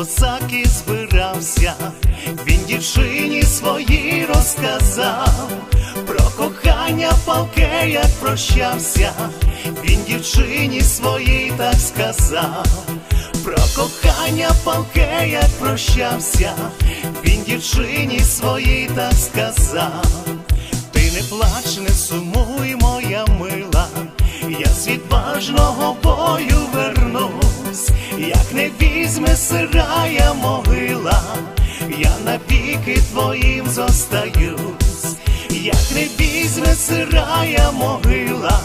козак і збирався, він дівчині своїй розказав, про кохання палке, як прощався, він дівчині своїй так сказав, про кохання палке, як прощався, він дівчині своїй так сказав. Ти не плач, не сумуй, моя мила, я з відважного бою вернусь, як не візьме сирая могила, я навіки твоїм зостаюсь, як не візьме сирая могила,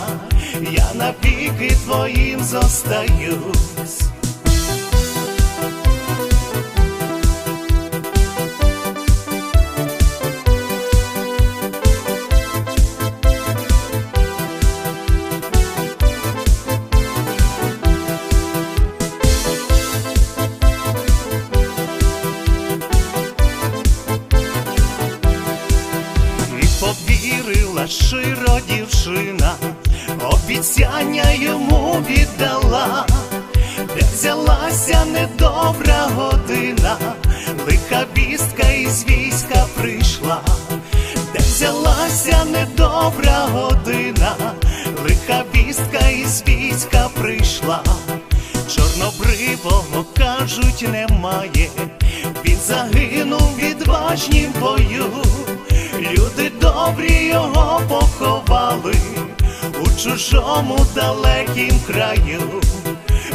я навіки твоїм зостаюсь. Повірила широ дівчина, обіцяння йому віддала, де взялася недобра година, лиха вістка із війська прийшла, де взялася недобра година, лиха вістка із війська прийшла. Чорнобривого кажуть немає, він загинув відважнім бою. Люди добрі його поховали у чужому далекім краю.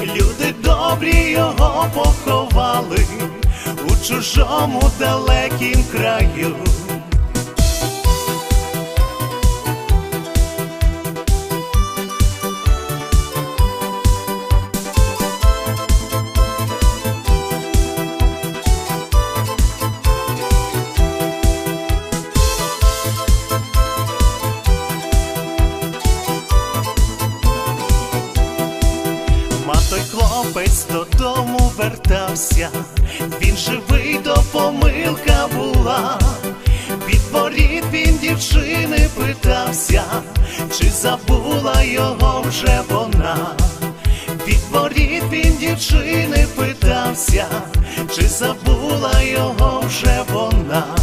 Люди добрі його поховали у чужому далекім краю. Хлопець додому вертався, він живий, до помилка була. Від воріт він дівчини питався, чи забула його вже вона. Від воріт він дівчини питався, чи забула його вже вона.